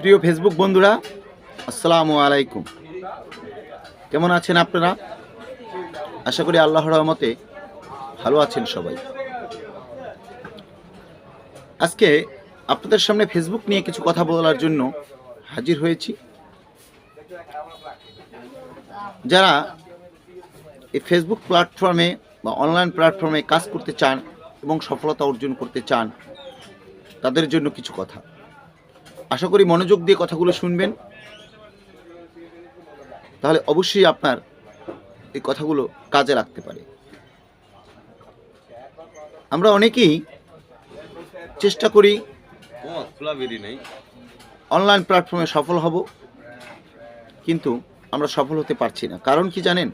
প্রিয় ফেসবুক বন্ধুরা, আসসালামু আলাইকুম। কেমন আছেন আপনারা? আশা করি আল্লাহর রহমতে ভালো আছেন সবাই। আজকে আপনাদের সামনে ফেসবুক নিয়ে কিছু কথা বলার জন্য হাজির হয়েছি। যারা এই ফেসবুক প্ল্যাটফর্মে বা অনলাইন প্ল্যাটফর্মে কাজ করতে চান এবং সফলতা অর্জন করতে চান, তাদের জন্য কিছু কথা। আশা করি মনোযোগ দিয়ে কথাগুলো শুনবেন। তাহলে অবশ্যই আপনার এই কথাগুলো কাজে লাগতে পারে। আমরা অনেকেই চেষ্টা করি অনলাইন প্ল্যাটফর্মে সফল হব কিন্তু আমরা সফল হতে পারছি না। কারণ কি জানেন?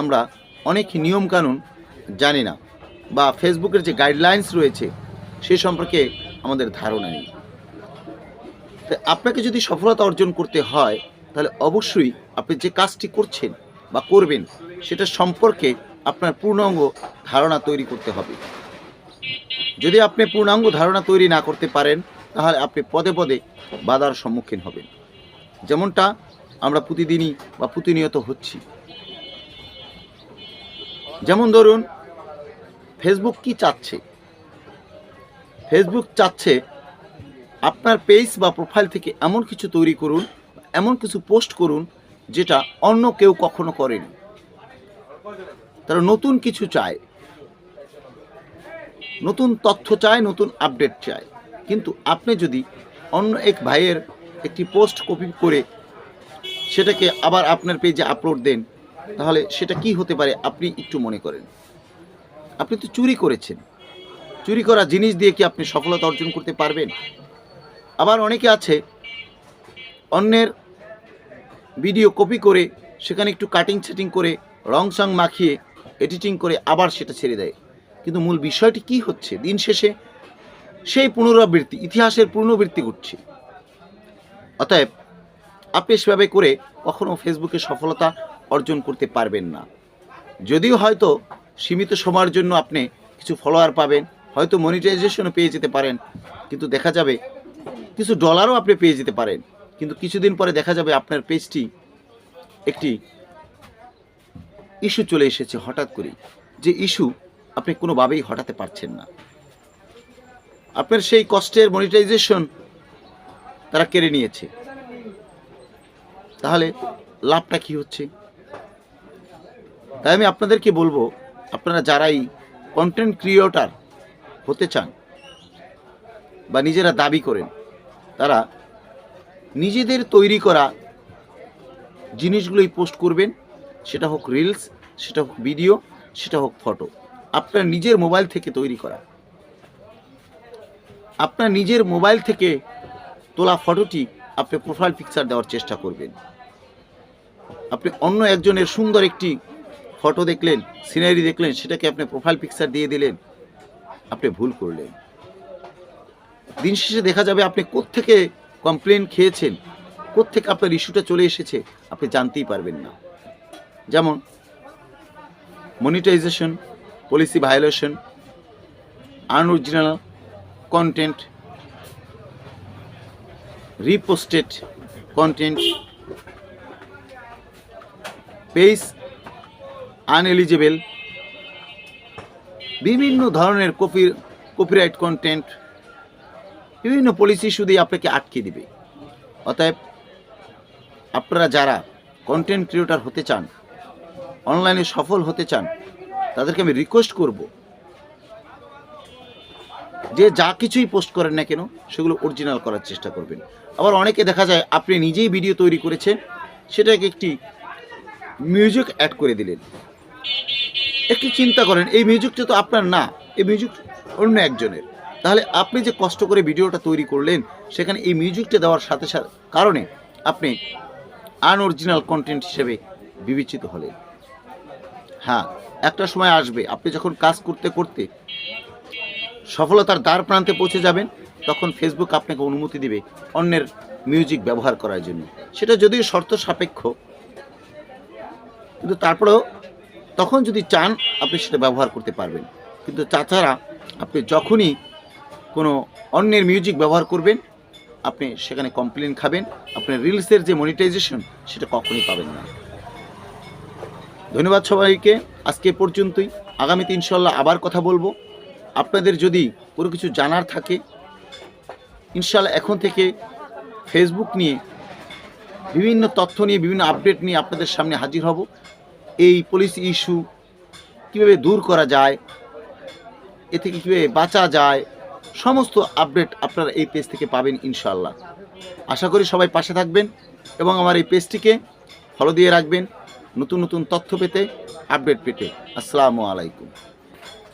আমরা অনেক নিয়মকানুন জানি না বা ফেসবুকের যে গাইডলাইন্স রয়েছে সে সম্পর্কে আমাদের ধারণা নেই। আপনাকে যদি সফলতা অর্জন করতে হয়, তাহলে অবশ্যই আপনি যে কাজটি করছেন বা করবেন সেটা সম্পর্কে আপনার পূর্ণাঙ্গ ধারণা তৈরি করতে হবে। যদি আপনি পূর্ণাঙ্গ ধারণা তৈরি না করতে পারেন, তাহলে আপনি পদে পদে বাধার সম্মুখীন হবেন। যেমনটা আমরা প্রতিদিনই বা প্রতিনিয়ত হচ্ছি। যেমন ধরুন ফেসবুক কি চাচ্ছে? ফেসবুক চাচ্ছে আপনার পেজ বা প্রোফাইল থেকে এমন কিছু তৈরি করুন, এমন কিছু পোস্ট করুন, যেটা অন্য কেউ কখনো করেনি। তারা নতুন কিছু চায়। নতুন তথ্য চায়, নতুন আপডেট চায়। কিন্তু আপনি যদি অন্য এক ভাইয়ের একটি পোস্ট কপি করে সেটাকে আবার আপনার পেজে আপলোড দেন, তাহলে সেটা কি হতে পারে আপনি একটু মনে করেন। আপনি তো চুরি করেছেন। চুরি করা জিনিস দিয়ে কি আপনি সফলতা অর্জন করতে পারবেন? আবার অনেকে আছে, অন্যের ভিডিও কপি করে, সেখানে একটু কাটিং সেটিং করে, রং সং মাখিয়ে এডিটিং করে আবার সেটা ছেড়ে দেয়। কিন্তু মূল বিষয়টি কি হচ্ছে? দিন শেষে সেই পুনরাবৃত্তি, ইতিহাসের পুনরাবৃত্তি ঘটছে। অতএব, আপনি সেভাবে করে কখনও ফেসবুকে সফলতা অর্জন করতে পারবেন না। যদিও হয়তো সীমিত সময়ের জন্য আপনি কিছু ফলোয়ার পাবেন, হয়তো মনিটাইজেশনও পেয়ে যেতে পারেন, কিন্তু দেখা যাবে কিছু ডলারও আপনি পেয়ে যেতে পারেন। কিন্তু কিছুদিন পরে দেখা যাবে আপনার পেজটি একটি ইস্যু চলে এসেছে হঠাৎ করে যে ইস্যু আপনি কোনোভাবেই হটাতে পারছেন না। আপনার সেই কষ্টের মনিটাইজেশন তারা কেড়ে নিয়েছে। তাহলে লাভটা কি হচ্ছে? তাই আমি আপনাদেরকে বলব, আপনারা যারাই কন্টেন্ট ক্রিয়েটার হতে চান বা নিজেরা দাবি করেন তারা নিজেদের তৈরি করা জিনিসগুলোই পোস্ট করবেন। সেটা হোক রিলস সেটা হোক ভিডিও সেটা হোক ফটো আপনার নিজের মোবাইল থেকে তৈরি করা। আপনার নিজের মোবাইল থেকে তোলা ফটোটি আপনি প্রোফাইল পিকচার দেওয়ার চেষ্টা করবেন। আপনি অন্য একজনের সুন্দর একটি ফটো দেখলেন সিনারি দেখলেন, সেটাকে আপনি প্রোফাইল পিকচার দিয়ে দিলেন, আপনি ভুল করলেন। দিন শেষে দেখা যাবে আপনি কোত্থেকে কমপ্লেন খেয়েছেন, কোত্থেকে আপনার ইস্যুটা চলে এসেছে, আপনি জানতেই পারবেন না। যেমন monetization policy violation unoriginal content reposted content page uneligible বিভিন্ন ধরনের কপি কপিরাইট কন্টেন্ট বিভিন্ন পলিসি শুধুই আপনাকে আটকে দিবে। অতএব আপনারা যারা কন্টেন্ট ক্রিয়েটার হতে চান অনলাইনে সফল হতে চান, তাদেরকে আমি রিকোয়েস্ট করব যে যা কিছুই পোস্ট করেন না কেন, সেগুলো অরিজিনাল করার চেষ্টা করবেন। আবার অনেকে দেখা যায় আপনি নিজেই ভিডিও তৈরি করেছেন, সেটাকে একটি মিউজিক অ্যাড করে দিলেন। একটু চিন্তা করেন, এই মিউজিকটা তো আপনার না, এই মিউজিক অন্য একজনের। তাহলে আপনি যে কষ্ট করে ভিডিওটা তৈরি করলেন, সেখানে এই মিউজিকটা দেওয়ার সাথে সাথে কারণে আপনি আনঅরিজিনাল কন্টেন্ট হিসেবে বিবেচিত হলেন। হ্যাঁ একটা সময় আসবে, আপনি যখন কাজ করতে করতে সফলতার দ্বার প্রান্তে পৌঁছে যাবেন, তখন ফেসবুক আপনাকে অনুমতি দিবে অন্যের মিউজিক ব্যবহার করার জন্য। সেটা যদিও শর্ত সাপেক্ষ, কিন্তু তারপরেও তখন যদি চান, আপনি সেটা ব্যবহার করতে পারবেন। কিন্তু তাছাড়া আপনি যখনই কোনো অন্যের মিউজিক ব্যবহার করবেন, আপনি সেখানে কমপ্লেন খাবেন, আপনার রিলসের যে মনিটাইজেশন সেটা কখনই পাবেন না। ধন্যবাদ সবাইকে, আজকে পর্যন্তই। আগামীতে ইনশাল্লাহ আবার কথা বলব। আপনাদের যদি কোনো কিছু জানার থাকে ইনশাল্লাহ এখন থেকে ফেসবুক নিয়ে বিভিন্ন তথ্য নিয়ে, বিভিন্ন আপডেট নিয়ে আপনাদের সামনে হাজির হব। এই পলিসি ইস্যু কীভাবে দূর করা যায়, এ থেকে কীভাবে বাঁচা যায় সমস্ত আপডেট আপনারা এই পেজ থেকে পাবেন ইনশাল্লাহ আশা করি সবাই পাশে থাকবেন এবং আমার এই পেজটিকে ফলো দিয়ে রাখবেন নতুন নতুন তথ্য পেতে আপডেট পেতে। আসসালামু আলাইকুম।